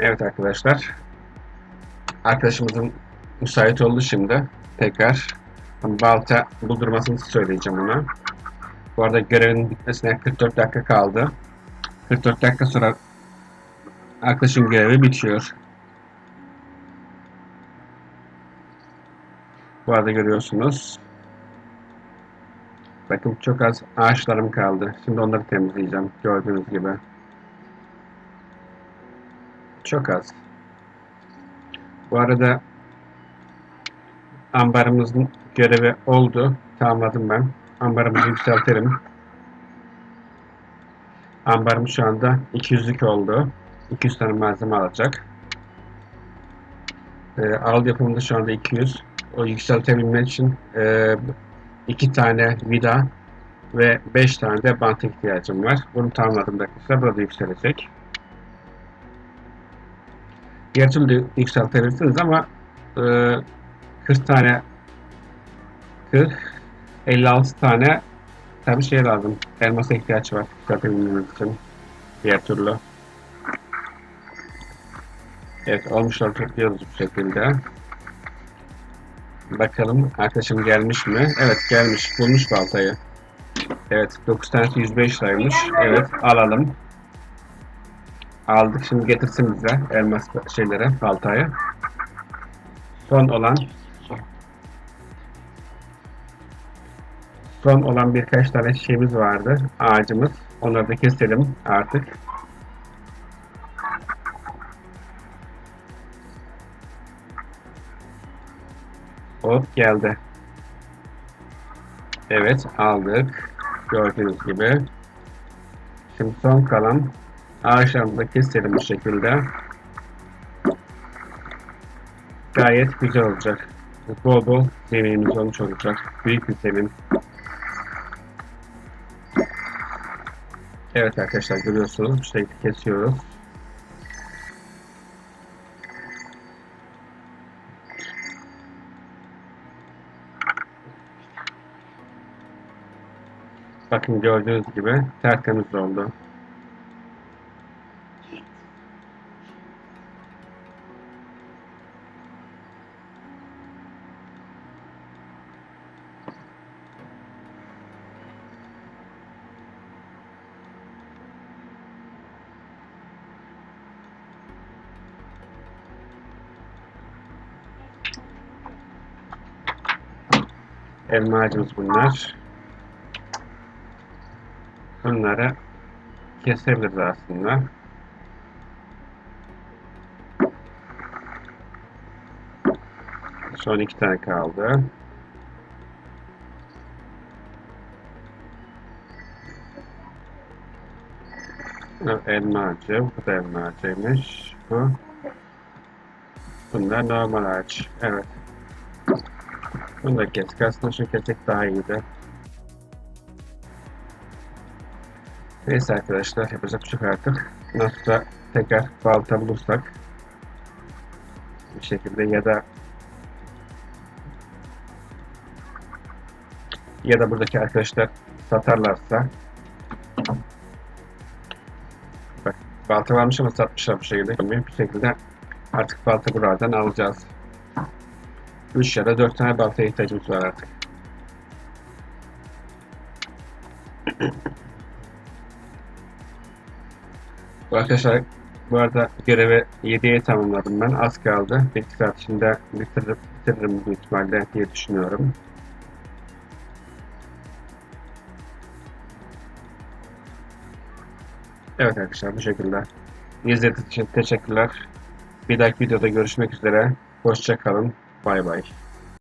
Evet arkadaşlar. Arkadaşımızın müsait oldu şimdi. Tekrar balta buldurmasını söyleyeceğim ona. Bu arada görevin bitmesine 44 dakika kaldı. 44 dakika sonra arkadaşın görevi bitiyor. Bu arada görüyorsunuz. Bakın çok az ağaçlarım kaldı. Şimdi onları temizleyeceğim. Gördüğünüz gibi. Çok az. Bu arada ambarımızın görevi oldu. Tamamladım ben. Ambarımızı yükseltelim. Ambarım şu anda 200'lük oldu. 200 tane malzeme alacak. Ee, al yapımında şu anda 200. O yükseltebilmek için e, 2 tane vida ve 5 tane de bant ihtiyacım var. Bunu tamamladım arkadaşlar. Burada yükselecek. Türlü yükseltebilirsiniz ama e, 40 tane 40 56 tane tabi şey lazım. Elmasa ihtiyaç var yükseltebilmeniz için. Diğer türlü. Evet olmuşlar topluyoruz bu şekilde. Bakalım arkadaşım gelmiş mi? Evet gelmiş. Bulmuş baltayı. Evet 9 tanesi 105 liraymış. Evet alalım. Aldık şimdi getirsin bize elmas şeylere baltayı. Son olan son olan birkaç tane şeyimiz vardı. Ağacımız. Onları da keselim artık. Hop geldi. Evet aldık. Gördüğünüz gibi. Şimdi son kalan ağaçlarımızı da keselim bu şekilde. Gayet güzel olacak. Bol bol yemeğimiz olmuş olacak. Büyük bir zemin. Evet arkadaşlar görüyorsunuz bu şekilde kesiyoruz. Bakın gördüğünüz gibi tertemiz oldu. Elma ağacımız bunlar. Bunları kesebiliriz aslında. Son iki tane kaldı. Elma ağacı. Bu da elma ağacıymış. Bu. Bunlar normal ağaç. Evet. Bunu da. Aslında şu kesik daha iyiydi. Neyse arkadaşlar yapacak bir şey artık. Nasıl da tekrar balta bulursak bir şekilde ya da ya da buradaki arkadaşlar satarlarsa bak balta varmış ama satmışlar bu şekilde bir şekilde artık balta buradan alacağız 3 ya da 4 tane baltaya ihtiyacımız var artık Bu Arkadaşlar bu arada görevi 7'ye tamamladım ben. Az kaldı. Bir iki saat içinde bitiririm, bitiririm büyük ihtimalle diye düşünüyorum. Evet arkadaşlar bu şekilde. İzlediğiniz için teşekkürler. Bir dahaki videoda görüşmek üzere. Hoşça kalın. Bay bay.